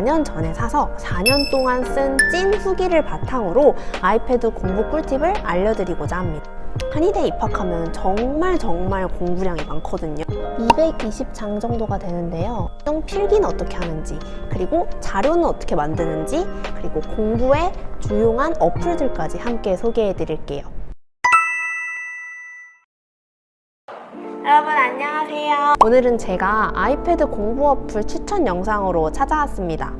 4년 전에 사서 4년 동안 쓴 찐 후기를 바탕으로 아이패드 공부 꿀팁을 알려드리고자 합니다. 한의대 입학하면 정말 정말 공부량이 많거든요. 220장 정도가 되는데요. 좀 필기는 어떻게 하는지, 그리고 자료는 어떻게 만드는지, 그리고 공부에 주용한 어플들까지 함께 소개해 드릴게요. 여러분 안녕하세요. 오늘은 제가 아이패드 공부 어플 추천 영상으로 찾아왔습니다.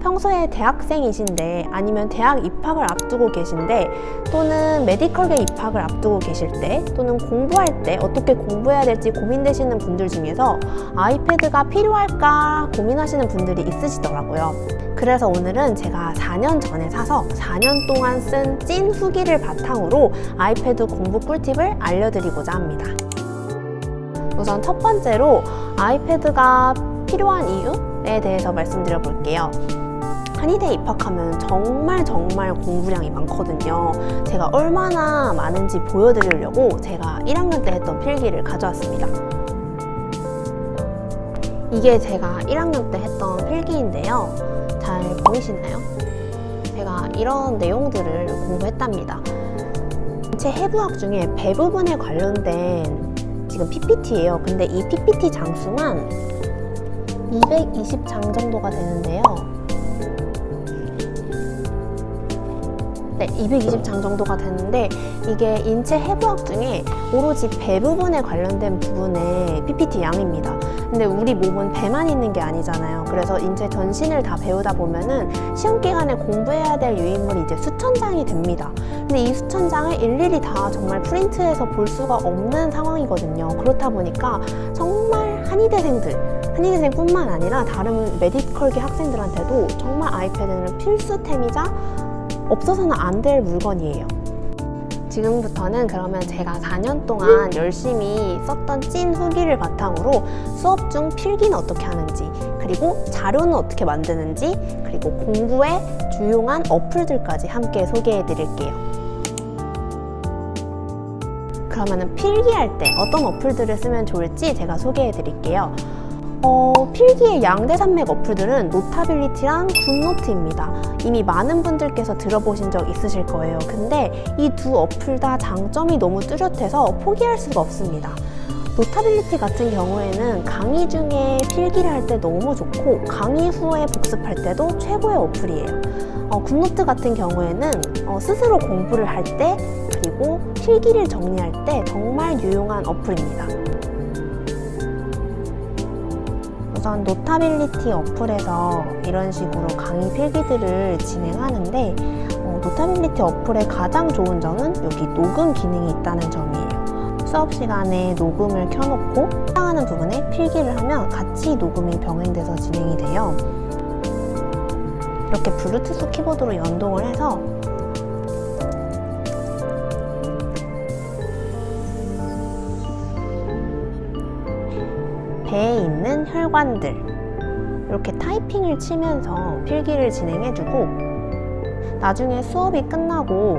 평소에 대학생이신데 아니면 대학 입학을 앞두고 계신데 또는 메디컬계 입학을 앞두고 계실 때 또는 공부할 때 어떻게 공부해야 될지 고민되시는 분들 중에서 아이패드가 필요할까 고민하시는 분들이 있으시더라고요. 그래서 오늘은 제가 4년 전에 사서 4년 동안 쓴 찐 후기를 바탕으로 아이패드 공부 꿀팁을 알려드리고자 합니다. 우선 첫 번째로 아이패드가 필요한 이유에 대해서 말씀드려 볼게요. 한의대 입학하면 정말 정말 공부량이 많거든요. 제가 얼마나 많은지 보여드리려고 제가 1학년 때 했던 필기를 가져왔습니다. 이게 제가 1학년 때 했던 필기인데요. 잘 보이시나요? 제가 이런 내용들을 공부했답니다. 제 해부학 중에 배 부분에 관련된 지금 PPT예요. 근데 이 PPT 장수만 220장 정도가 되는데요. 네, 220장 정도가 되는데 이게 인체 해부학 중에 오로지 배 부분에 관련된 부분의 PPT 양입니다. 근데 우리 몸은 배만 있는 게 아니잖아요. 그래서 인체 전신을 다 배우다 보면은 시험 기간에 공부해야 될 유인물이 이제 수천 장이 됩니다. 근데 이 수천 장을 일일이 다 정말 프린트해서 볼 수가 없는 상황이거든요. 그렇다 보니까 정말 한의대생들, 한의대생뿐만 아니라 다른 메디컬계 학생들한테도 정말 아이패드는 필수템이자 없어서는 안 될 물건이에요. 지금부터는 그러면 제가 4년 동안 열심히 썼던 찐 후기를 바탕으로 수업 중 필기는 어떻게 하는지, 그리고 자료는 어떻게 만드는지, 그리고 공부에 주용한 어플들까지 함께 소개해 드릴게요. 그러면은 필기할 때 어떤 어플들을 쓰면 좋을지 제가 소개해 드릴게요. 어, 필기의 양대 산맥 어플들은 노타빌리티랑 굿노트입니다. 이미 많은 분들께서 들어보신 적 있으실 거예요. 근데 이 두 어플 다 장점이 너무 뚜렷해서 포기할 수가 없습니다. 노타빌리티 같은 경우에는 강의 중에 필기를 할 때 너무 좋고 강의 후에 복습할 때도 최고의 어플이에요. 어, 굿노트 같은 경우에는 어, 스스로 공부를 할 때 그리고 필기를 정리할 때 정말 유용한 어플입니다. 우선 노타빌리티 어플에서 이런 식으로 강의 필기들을 진행하는데 어, 노타빌리티 어플의 가장 좋은 점은 여기 녹음 기능이 있다는 점이에요. 수업 시간에 녹음을 켜놓고 해당하는 부분에 필기를 하면 같이 녹음이 병행돼서 진행이 돼요. 이렇게 블루투스 키보드로 연동을 해서 혈관들. 이렇게 타이핑을 치면서 필기를 진행해주고 나중에 수업이 끝나고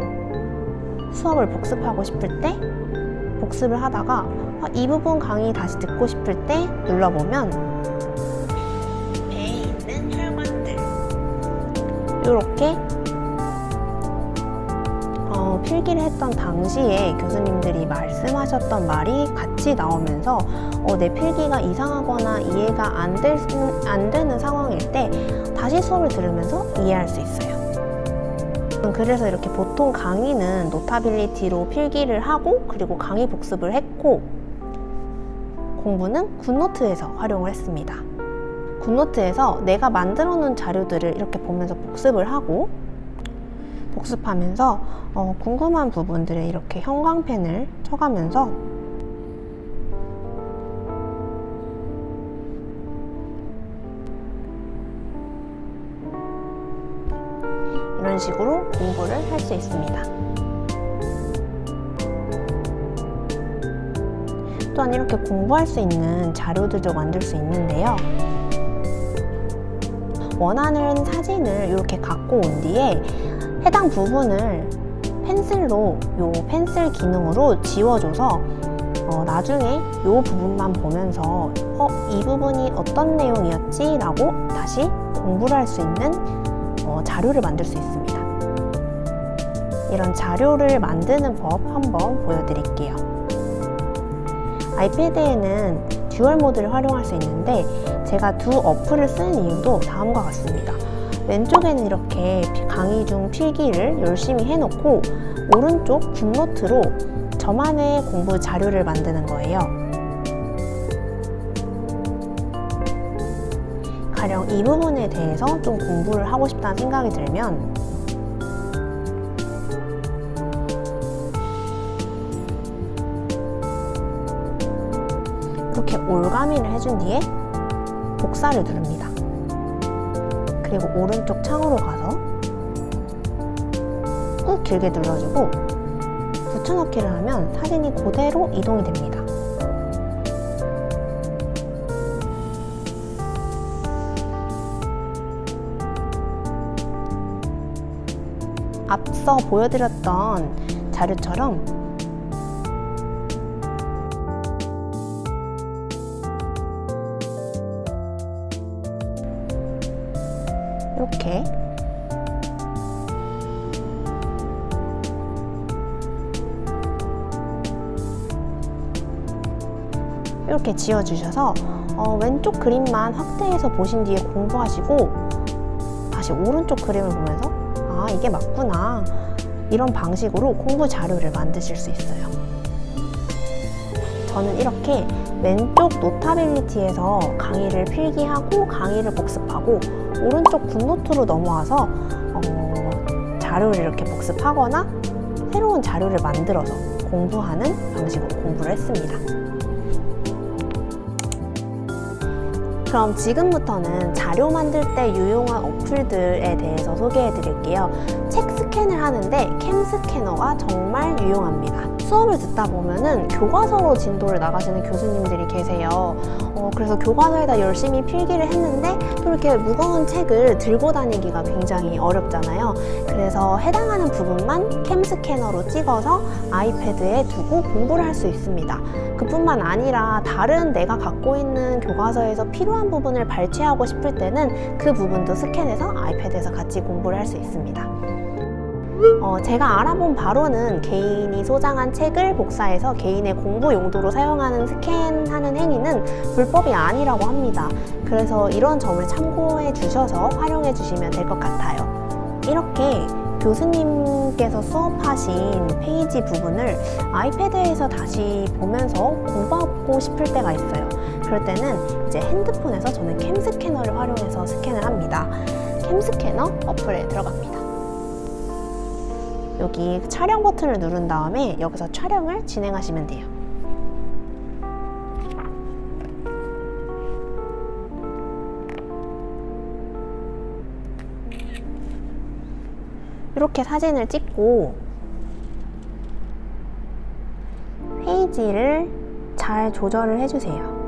수업을 복습하고 싶을 때 복습을 하다가 아, 이 부분 강의 다시 듣고 싶을 때 눌러보면 배에 있는 혈관들. 이렇게 어, 필기를 했던 당시에 교수님들이 말씀하셨던 말이 같이 나오면서 어, 내 필기가 이상하거나 이해가 안, 될, 수- 안 되는 상황일 때 다시 수업을 들으면서 이해할 수 있어요. 그래서 이렇게 보통 강의는 노타빌리티로 필기를 하고 그리고 강의 복습을 했고 공부는 굿노트에서 활용을 했습니다. 굿노트에서 내가 만들어 놓은 자료들을 이렇게 보면서 복습을 하고 복습하면서 어, 궁금한 부분들에 이렇게 형광펜을 쳐가면서 이런 식으로 공부를 할 수 있습니다. 또한 이렇게 공부할 수 있는 자료들도 만들 수 있는데요. 원하는 사진을 이렇게 갖고 온 뒤에 해당 부분을 펜슬로 요 펜슬 기능으로 지워줘서 어, 나중에 요 부분만 보면서 어, 이 부분이 어떤 내용이었지? 라고 다시 공부를 할 수 있는 어, 자료를 만들 수 있습니다. 이런 자료를 만드는 법 한번 보여드릴게요. 아이패드에는 듀얼 모드를 활용할 수 있는데 제가 두 어플을 쓰는 이유도 다음과 같습니다. 왼쪽에는 이렇게 강의 중 필기를 열심히 해놓고 오른쪽 굿노트로 저만의 공부 자료를 만드는 거예요. 가령 이 부분에 대해서 좀 공부를 하고 싶다는 생각이 들면 올가미를 해준 뒤에 복사를 누릅니다. 그리고 오른쪽 창으로 가서 꾹 길게 눌러주고 붙여넣기를 하면 사진이 그대로 이동이 됩니다. 앞서 보여드렸던 자료처럼 이렇게 지어주셔서 어, 왼쪽 그림만 확대해서 보신 뒤에 공부하시고 다시 오른쪽 그림을 보면서 아 이게 맞구나 이런 방식으로 공부 자료를 만드실 수 있어요. 저는 이렇게 왼쪽 노타빌리티에서 강의를 필기하고 강의를 복습하고 오른쪽 굿노트로 넘어와서 어, 자료를 이렇게 복습하거나 새로운 자료를 만들어서 공부하는 방식으로 공부를 했습니다. 그럼 지금부터는 자료 만들 때 유용한 어플들에 대해서 소개해 드릴게요. 책 스캔을 하는데 캠 스캐너가 정말 유용합니다. 수업을 듣다 보면은 교과서로 진도를 나가시는 교수님들이 계세요. 어, 그래서 교과서에다 열심히 필기를 했는데 또 이렇게 무거운 책을 들고 다니기가 굉장히 어렵잖아요. 그래서 해당하는 부분만 캠 스캐너로 찍어서 아이패드에 두고 공부를 할 수 있습니다. 그뿐만 아니라 다른 내가 갖고 있는 교과서에서 필요한 부분을 발췌하고 싶을 때는 그 부분도 스캔해서 아이패드에서 같이 공부를 할 수 있습니다. 어, 제가 알아본 바로는 개인이 소장한 책을 복사해서 개인의 공부 용도로 사용하는 스캔하는 행위는 불법이 아니라고 합니다. 그래서 이런 점을 참고해 주셔서 활용해 주시면 될 것 같아요. 이렇게 교수님께서 수업하신 페이지 부분을 아이패드에서 다시 보면서 공부하고 싶을 때가 있어요. 그럴 때는 이제 핸드폰에서 저는 캠 스캐너를 활용해서 스캔을 합니다. 캠 스캐너 어플에 들어갑니다. 여기 촬영 버튼을 누른 다음에 여기서 촬영을 진행하시면 돼요. 이렇게 사진을 찍고 페이지를 잘 조절을 해주세요.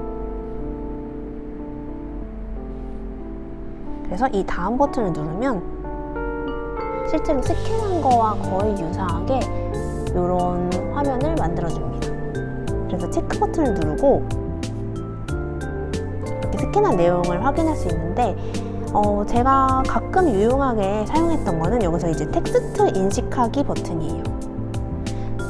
그래서 이 다음 버튼을 누르면 실제로 스캔한 거와 거의 유사하게 이런 화면을 만들어줍니다. 그래서 체크 버튼을 누르고 이렇게 스캔한 내용을 확인할 수 있는데 어, 제가 가끔 유용하게 사용했던 거는 여기서 이제 텍스트 인식하기 버튼이에요.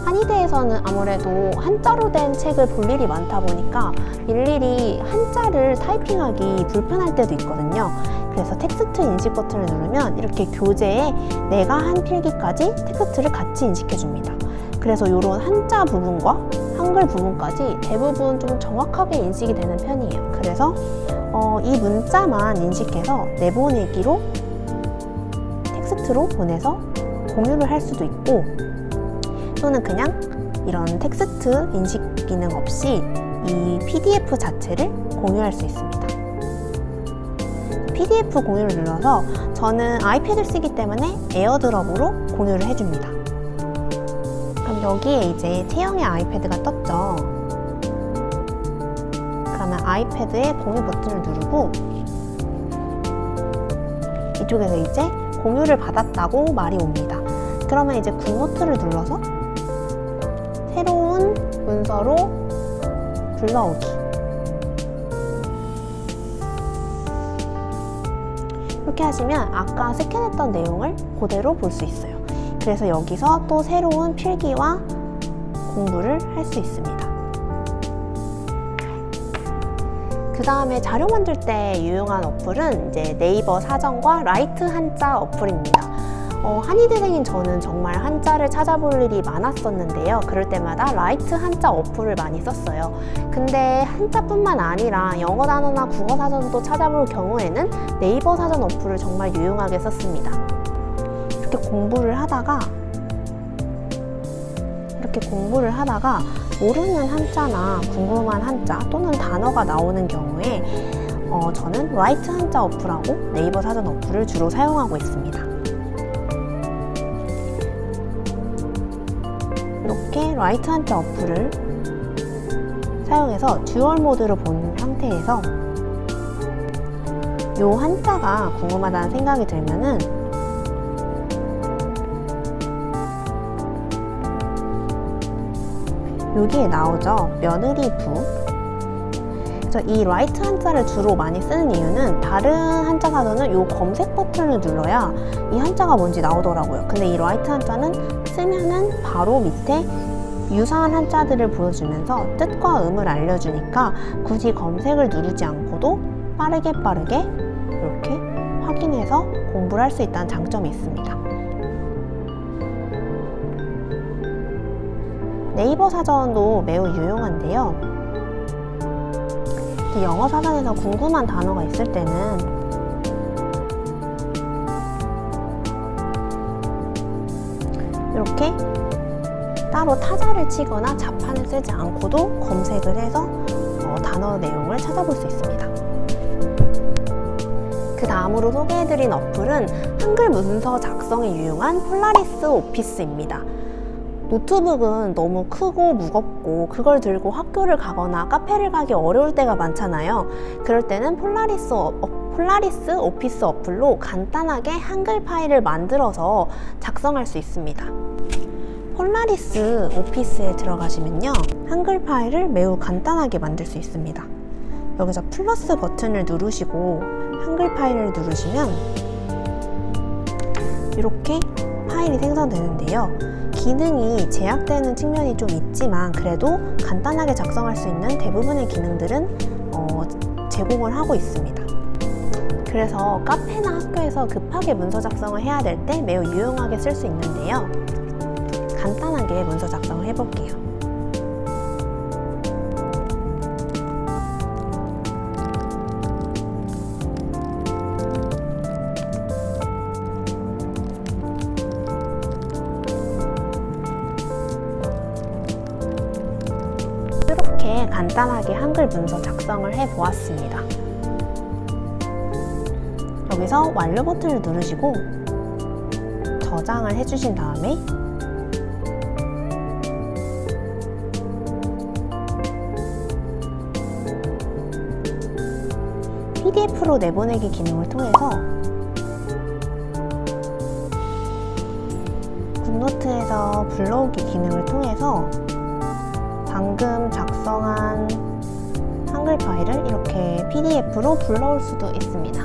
한의대에서는 아무래도 한자로 된 책을 볼 일이 많다 보니까 일일이 한자를 타이핑하기 불편할 때도 있거든요. 그래서 텍스트 인식 버튼을 누르면 이렇게 교재에 내가 한 필기까지 텍스트를 같이 인식해 줍니다. 그래서 이런 한자 부분과 한글 부분까지 대부분 좀 정확하게 인식이 되는 편이에요. 그래서 어, 이 문자만 인식해서 내보내기로 텍스트로 보내서 공유를 할 수도 있고 또는 그냥 이런 텍스트 인식 기능 없이 이 PDF 자체를 공유할 수 있습니다. PDF 공유를 눌러서 저는 아이패드를 쓰기 때문에 에어드롭으로 공유를 해줍니다. 그럼 여기에 이제 체형의 아이패드가 떴죠. 그러면 아이패드의 공유 버튼을 누르고 이쪽에서 이제 공유를 받았다고 말이 옵니다. 그러면 이제 굿노트를 눌러서 새로운 문서로 불러오기. 이렇게 하시면 아까 스캔했던 내용을 그대로 볼 수 있어요. 그래서 여기서 또 새로운 필기와 공부를 할 수 있습니다. 그 다음에 자료 만들 때 유용한 어플은 이제 네이버 사전과 라이트 한자 어플입니다. 어, 한의대생인 저는 정말 한자를 찾아볼 일이 많았었는데요. 그럴 때마다 라이트 한자 어플을 많이 썼어요. 근데 한자뿐만 아니라 영어 단어나 국어 사전도 찾아볼 경우에는 네이버 사전 어플을 정말 유용하게 썼습니다. 이렇게 공부를 하다가 이렇게 공부를 하다가 모르는 한자나 궁금한 한자 또는 단어가 나오는 경우에 어, 저는 라이트 한자 어플하고 네이버 사전 어플을 주로 사용하고 있습니다. 라이트 한자 어플을 사용해서 듀얼 모드로 본 상태에서 이 한자가 궁금하다는 생각이 들면은 여기에 나오죠. 며느리 부. 그래서 이 라이트 한자를 주로 많이 쓰는 이유는 다른 한자 사전은 이 검색 버튼을 눌러야 이 한자가 뭔지 나오더라고요. 근데 이 라이트 한자는 쓰면은 바로 밑에 유사한 한자들을 보여주면서 뜻과 음을 알려주니까 굳이 검색을 누르지 않고도 빠르게 빠르게 이렇게 확인해서 공부를 할 수 있다는 장점이 있습니다. 네이버 사전도 매우 유용한데요. 영어 사전에서 궁금한 단어가 있을 때는 이렇게 따로 타자를 치거나 자판을 쓰지 않고도 검색을 해서 어, 단어 내용을 찾아볼 수 있습니다. 그 다음으로 소개해드린 어플은 한글 문서 작성에 유용한 폴라리스 오피스입니다. 노트북은 너무 크고 무겁고 그걸 들고 학교를 가거나 카페를 가기 어려울 때가 많잖아요. 그럴 때는 폴라리스, 어, 폴라리스 오피스 어플로 간단하게 한글 파일을 만들어서 작성할 수 있습니다. 폴라리스 오피스에 들어가시면요. 한글 파일을 매우 간단하게 만들 수 있습니다. 여기서 플러스 버튼을 누르시고 한글 파일을 누르시면 이렇게 파일이 생성되는데요. 기능이 제약되는 측면이 좀 있지만 그래도 간단하게 작성할 수 있는 대부분의 기능들은 어, 제공을 하고 있습니다. 그래서 카페나 학교에서 급하게 문서 작성을 해야 될 때 매우 유용하게 쓸 수 있는데요. 간단하게 문서 작성을 해볼게요. 이렇게 간단하게 한글 문서 작성을 해 보았습니다. 여기서 완료 버튼을 누르시고 저장을 해주신 다음에 PDF로 내보내기 기능을 통해서 굿노트에서 불러오기 기능을 통해서 방금 작성한 한글 파일을 이렇게 PDF로 불러올 수도 있습니다.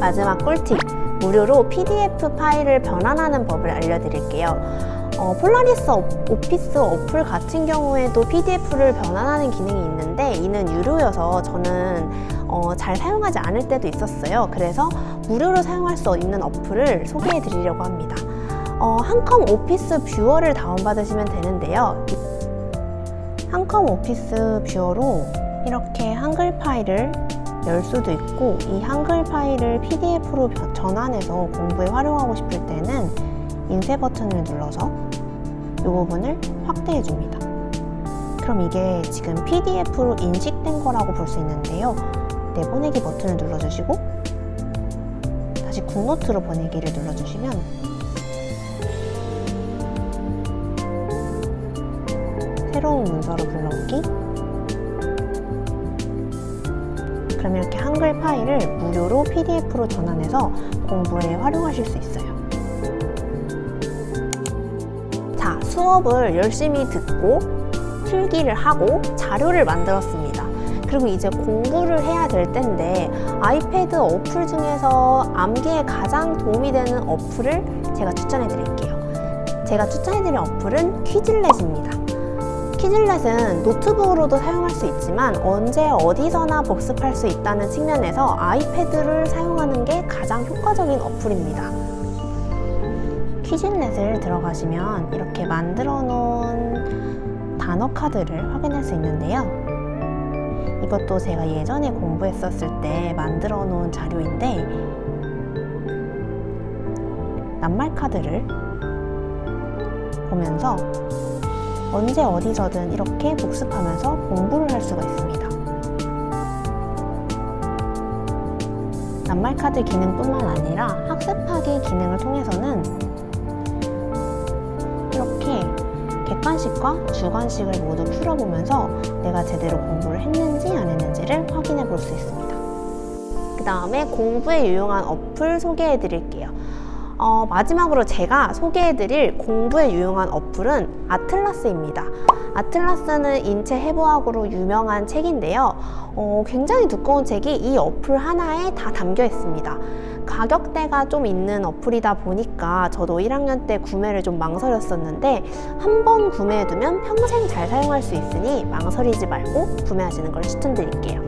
마지막 꿀팁! 무료로 PDF 파일을 변환하는 법을 알려드릴게요. 어, 폴라리스 어, 오피스 어플 같은 경우에도 PDF를 변환하는 기능이 있는데 이는 유료여서 저는 어, 잘 사용하지 않을 때도 있었어요. 그래서 무료로 사용할 수 있는 어플을 소개해 드리려고 합니다. 어, 한컴 오피스 뷰어를 다운받으시면 되는데요. 한컴 오피스 뷰어로 이렇게 한글 파일을 열 수도 있고 이 한글 파일을 PDF로 전환해서 공부에 활용하고 싶을 때는 인쇄 버튼을 눌러서 이 부분을 확대해 줍니다. 그럼 이게 지금 PDF로 인식된 거라고 볼 수 있는데요. 내보내기 버튼을 눌러주시고 다시 국노트로 보내기를 눌러주시면 새로운 문서로 불러오기 그럼 이렇게 한글 파일을 무료로 PDF로 전환해서 공부에 활용하실 수 있어요. 자, 수업을 열심히 듣고 필기를 하고 자료를 만들었습니다. 그리고 이제 공부를 해야 될 텐데 아이패드 어플 중에서 암기에 가장 도움이 되는 어플을 제가 추천해 드릴게요. 제가 추천해 드릴 어플은 퀴즐렛입니다. 퀴즐렛은 노트북으로도 사용할 수 있지만 언제 어디서나 복습할 수 있다는 측면에서 아이패드를 사용하는 게 가장 효과적인 어플입니다. 퀴즐렛을 들어가시면 이렇게 만들어 놓은 단어 카드를 확인할 수 있는데요. 이것도 제가 예전에 공부했었을 때 만들어 놓은 자료인데 낱말 카드를 보면서 언제 어디서든 이렇게 복습하면서 공부를 할 수가 있습니다. 낱말 카드 기능뿐만 아니라 학습하기 기능을 통해서는 객관식과 주관식을 모두 풀어보면서 내가 제대로 공부를 했는지 안 했는지를 확인해 볼 수 있습니다. 그 다음에 공부에 유용한 어플 소개해 드릴게요. 어, 마지막으로 제가 소개해 드릴 공부에 유용한 어플은 아틀라스입니다. 아틀라스는 인체 해부학으로 유명한 책인데요. 어, 굉장히 두꺼운 책이 이 어플 하나에 다 담겨 있습니다. 가격대가 좀 있는 어플이다 보니까 저도 1학년 때 구매를 좀 망설였었는데 한 번 구매해두면 평생 잘 사용할 수 있으니 망설이지 말고 구매하시는 걸 추천드릴게요.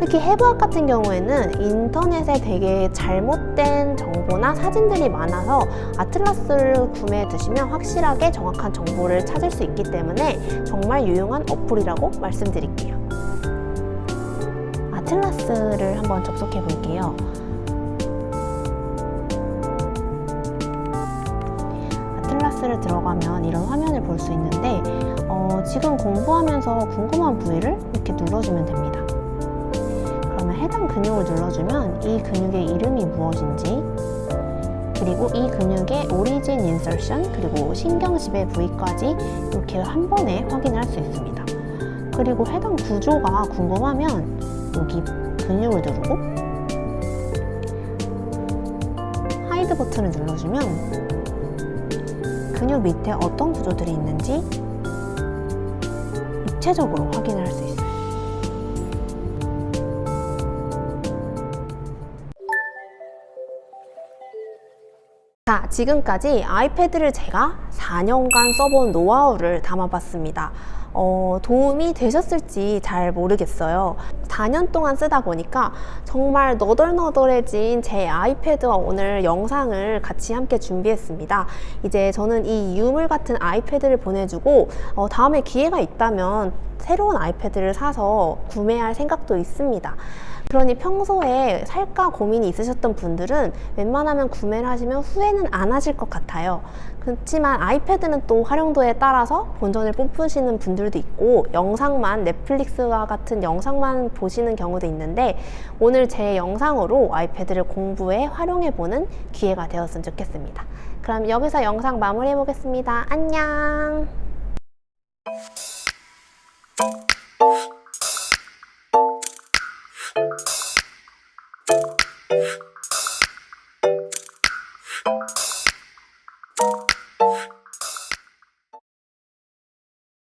특히 해부학 같은 경우에는 인터넷에 되게 잘못된 정보나 사진들이 많아서 아틀라스를 구매해 두시면 확실하게 정확한 정보를 찾을 수 있기 때문에 정말 유용한 어플이라고 말씀드릴게요. 아틀라스를 한번 접속해 볼게요. 아틀라스를 들어가면 이런 화면을 볼 수 있는데 어, 지금 공부하면서 궁금한 부위를 이렇게 눌러주면 됩니다. 그러면 해당 근육을 눌러주면 이 근육의 이름이 무엇인지 그리고 이 근육의 오리진 인설션 그리고 신경지배 부위까지 이렇게 한 번에 확인할 수 있습니다. 그리고 해당 구조가 궁금하면 여기 근육을 누르고 하이드 버튼을 눌러주면 근육 밑에 어떤 구조들이 있는지 입체적으로 확인을 할 수 있어요. 자, 지금까지 아이패드를 제가 4년간 써본 노하우를 담아봤습니다. 어, 도움이 되셨을지 잘 모르겠어요. 4년 동안 쓰다 보니까 정말 너덜너덜해진 제 아이패드와 오늘 영상을 같이 함께 준비했습니다. 이제 저는 이 유물 같은 아이패드를 보내주고 어, 다음에 기회가 있다면 새로운 아이패드를 사서 구매할 생각도 있습니다. 그러니 평소에 살까 고민이 있으셨던 분들은 웬만하면 구매를 하시면 후회는 안 하실 것 같아요. 그렇지만 아이패드는 또 활용도에 따라서 본전을 뽑으시는 분들도 있고 영상만 넷플릭스와 같은 영상만 보시는 경우도 있는데 오늘 제 영상으로 아이패드를 공부에 활용해 보는 기회가 되었으면 좋겠습니다. 그럼 여기서 영상 마무리해 보겠습니다. 안녕! you